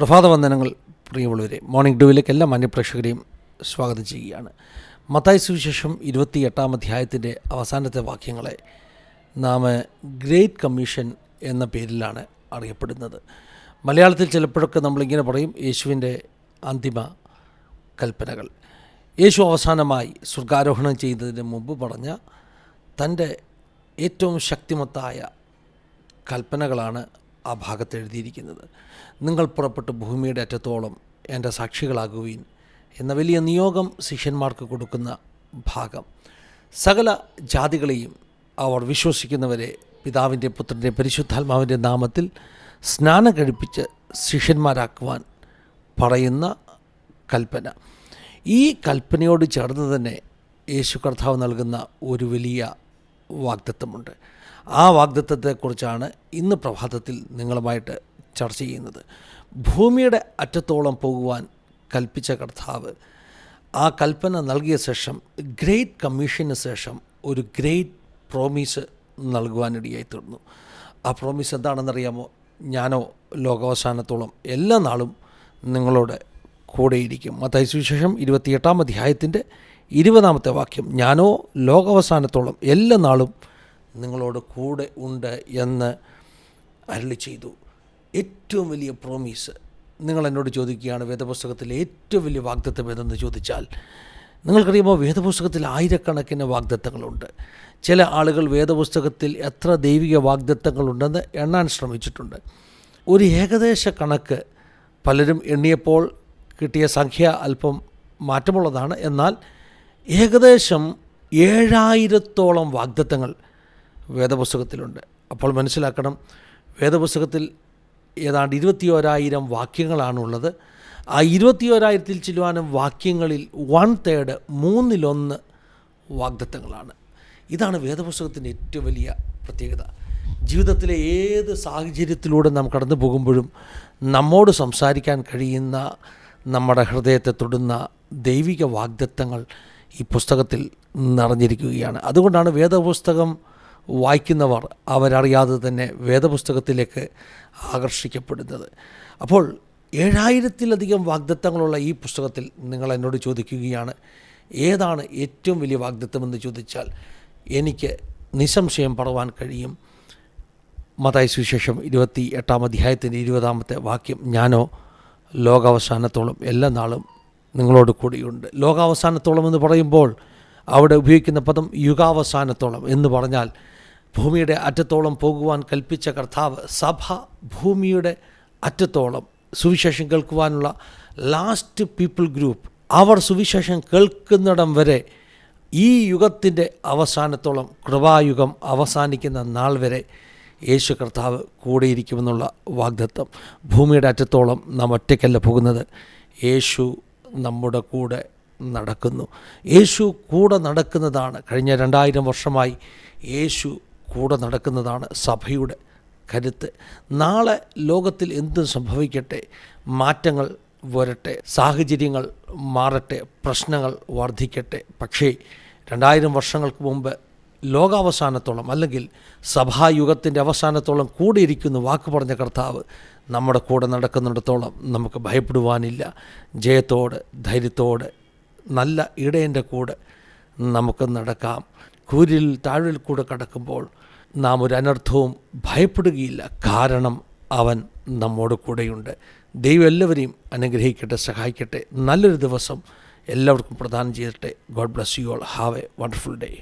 പ്രഭാതവന്ദനങ്ങൾ പ്രിയമുള്ളവരെ മോർണിംഗ് ഡ്യൂവിലേക്ക് എല്ലാ മാന്യപ്രേക്ഷകരെയും സ്വാഗതം ചെയ്യുകയാണ്. മത്തായി സുവിശേഷം ഇരുപത്തി എട്ടാം അധ്യായത്തിന്റെ അവസാനത്തെ വാക്യങ്ങളെ നാം ഗ്രേറ്റ് കമ്മീഷൻ എന്ന പേരിലാണ് അറിയപ്പെടുന്നത്. മലയാളത്തിൽ ചിലപ്പോഴൊക്കെ നമ്മളിങ്ങനെ പറയും യേശുവിന്റെ അന്തിമ കൽപ്പനകൾ. യേശു അവസാനമായി സ്വർഗാരോഹണം ചെയ്തതിന് മുമ്പ് പറഞ്ഞ തന്റെ ഏറ്റവും ശക്തിമത്തായ കൽപ്പനകളാണ് ആ ഭാഗത്ത് എഴുതിയിരിക്കുന്നത്. നിങ്ങൾ പുറപ്പെട്ട് ഭൂമിയുടെ അറ്റത്തോളം എന്റെ സാക്ഷികളാകുവീൻ എന്ന വലിയ നിയോഗം ശിഷ്യന്മാർക്ക് കൊടുക്കുന്ന ഭാഗം. സകല ജാതികളെയും അവർ വിശ്വസിക്കുന്നവരെ പിതാവിന്റെ പുത്രന്റെ പരിശുദ്ധാത്മാവിന്റെ നാമത്തിൽ സ്നാനം കഴിപ്പിച്ച് ശിഷ്യന്മാരാക്കുവാൻ പറയുന്ന കൽപ്പന. ഈ കൽപ്പനയോട് ചേർന്ന് തന്നെ യേശു കർത്താവ് നൽകുന്ന ഒരു വലിയ വാഗ്ദത്വമുണ്ട് ആ വാഗ്ദത്വത്തെക്കുറിച്ചാണ് ഇന്ന് പ്രഭാതത്തിൽ നിങ്ങളുമായിട്ട് ചർച്ച ചെയ്യുന്നത്. ഭൂമിയുടെ അറ്റത്തോളം പോകുവാൻ കൽപ്പിച്ച കർത്താവ് ആ കൽപ്പന നൽകിയ ശേഷം ഗ്രേറ്റ് കമ്മീഷന് ശേഷം ഒരു ഗ്രേറ്റ് പ്രോമിസ് നൽകുവാനിടയായി തീർന്നു ആ പ്രോമിസ് എന്താണെന്നറിയാമോ? ഞാനോ ലോകാവസാനത്തോളം എല്ലാ നാളും നിങ്ങളോട് കൂടെയിരിക്കും. മത്തായി സുവിശേഷം ഇരുപത്തിയെട്ടാം അധ്യായത്തിന്റെ ഇരുപതാമത്തെ വാക്യം ഞാനോ ലോകാവസാനത്തോളം എല്ലാ നാളും നിങ്ങളോട് കൂടെ ഉണ്ട് എന്ന് അരളി ചെയ്തു. ഏറ്റവും വലിയ പ്രോമീസ് നിങ്ങൾ എന്നോട് ചോദിക്കുകയാണ് വേദപുസ്തകത്തിലെ ഏറ്റവും വലിയ വാഗ്ദത്വം ഏതെന്ന് ചോദിച്ചാൽ നിങ്ങൾക്കറിയുമ്പോൾ വേദപുസ്തകത്തിൽ ആയിരക്കണക്കിന് വാഗ്ദത്തങ്ങളുണ്ട്. ചില ആളുകൾ വേദപുസ്തകത്തിൽ എത്ര ദൈവിക വാഗ്ദത്തങ്ങളുണ്ടെന്ന് എണ്ണാൻ ശ്രമിച്ചിട്ടുണ്ട്. ഒരു ഏകദേശ കണക്ക് പലരും എണ്ണിയപ്പോൾ കിട്ടിയ സംഖ്യ അല്പം മാറ്റമുള്ളതാണ്. എന്നാൽ ഏകദേശം ഏഴായിരത്തോളം വാഗ്ദത്തങ്ങൾ വേദപുസ്തകത്തിലുണ്ട്. അപ്പോൾ മനസ്സിലാക്കണം വേദപുസ്തകത്തിൽ ഏതാണ്ട് ഇരുപത്തിയോരായിരം വാക്യങ്ങളാണുള്ളത്. ആ ഇരുപത്തിയോരായിരത്തിൽ ചിലവാനും വാക്യങ്ങളിൽ വൺ തേർഡ് മൂന്നിലൊന്ന് വാഗ്ദത്തങ്ങളാണ്. ഇതാണ് വേദപുസ്തകത്തിന്റെ ഏറ്റവും വലിയ പ്രത്യേകത. ജീവിതത്തിലെ ഏത് സാഹചര്യത്തിലൂടെ നാം കടന്നു പോകുമ്പോഴും നമ്മോട് സംസാരിക്കാൻ കഴിയുന്ന നമ്മുടെ ഹൃദയത്തെ തൊടുന്ന ദൈവിക വാഗ്ദത്തങ്ങൾ ഈ പുസ്തകത്തിൽ നിറഞ്ഞിരിക്കുകയാണ്. അതുകൊണ്ടാണ് വേദപുസ്തകം വായിക്കുന്നവർ അവരറിയാതെ തന്നെ വേദപുസ്തകത്തിലേക്ക് ആകർഷിക്കപ്പെടുന്നത്. അപ്പോൾ ഏഴായിരത്തിലധികം വാഗ്ദത്തങ്ങളുള്ള ഈ പുസ്തകത്തിൽ നിങ്ങൾ എന്നോട് ചോദിക്കുകയാണ് ഏതാണ് ഏറ്റവും വലിയ വാഗ്ദത്തമെന്ന് ചോദിച്ചാൽ എനിക്ക് നിസ്സംശയം പറവാൻ കഴിയും. മതായ സുവിശേഷം ഇരുപത്തി എട്ടാം അധ്യായത്തിന്റെ ഇരുപതാമത്തെ വാക്യം ഞാനോ ലോകാവസാനത്തോളം എല്ലാ നാളും നിങ്ങളോട് കൂടിയുണ്ട്. ലോകാവസാനത്തോളം എന്ന് പറയുമ്പോൾ അവിടെ ഉപയോഗിക്കുന്ന പദം യുഗാവസാനത്തോളം എന്ന് പറഞ്ഞാൽ ഭൂമിയുടെ അറ്റത്തോളം പോകുവാൻ കൽപ്പിച്ച കർത്താവ് സഭ ഭൂമിയുടെ അറ്റത്തോളം സുവിശേഷം കേൾക്കുവാനുള്ള ലാസ്റ്റ് പീപ്പിൾ ഗ്രൂപ്പ് അവർ സുവിശേഷം കേൾക്കുന്നിടം വരെ ഈ യുഗത്തിന്റെ അവസാനത്തോളം കൃപായുഗം അവസാനിക്കുന്ന നാൾ വരെ യേശു കർത്താവ് കൂടെയിരിക്കുമെന്നുള്ള വാഗ്ദത്വം ഭൂമിയുടെ അറ്റത്തോളം നാം ഒറ്റയ്ക്കല്ല പോകുന്നത്. യേശു നമ്മുടെ കൂടെ നടക്കുന്നു. യേശു കൂടെ നടക്കുന്നതാണ്. കഴിഞ്ഞ രണ്ടായിരം വർഷമായി യേശു കൂടെ നടക്കുന്നതാണ് സഭയുടെ കരുത്ത്. നാളെ ലോകത്തിൽ എന്തും സംഭവിക്കട്ടെ മാറ്റങ്ങൾ വരട്ടെ സാഹചര്യങ്ങൾ മാറട്ടെ പ്രശ്നങ്ങൾ വർദ്ധിക്കട്ടെ. പക്ഷേ രണ്ടായിരം വർഷങ്ങൾക്ക് മുമ്പ് ലോകാവസാനത്തോളം അല്ലെങ്കിൽ സഭായുഗത്തിന്റെ അവസാനത്തോളം കൂടിയിരിക്കുന്ന വാക്ക് പറഞ്ഞ കർത്താവ്. നമ്മുടെ കൂടെ നടക്കുന്നിടത്തോളം നമുക്ക് ഭയപ്പെടുവാനില്ല. ജയത്തോട് ധൈര്യത്തോട് നല്ല ഇടയന്റെ കൂടെ നമുക്ക് നടക്കാം. കൂരിൽ താഴിൽ കൂടെ കടക്കുമ്പോൾ നാം ഒരു അനർത്ഥവും ഭയപ്പെടുകയില്ല. കാരണം അവൻ നമ്മോട് കൂടെയുണ്ട്. ദൈവം എല്ലാവരെയും അനുഗ്രഹിക്കട്ടെ സഹായിക്കട്ടെ. നല്ലൊരു ദിവസം എല്ലാവർക്കും പ്രദാനം ചെയ്തിട്ടെ God bless you all have a wonderful day.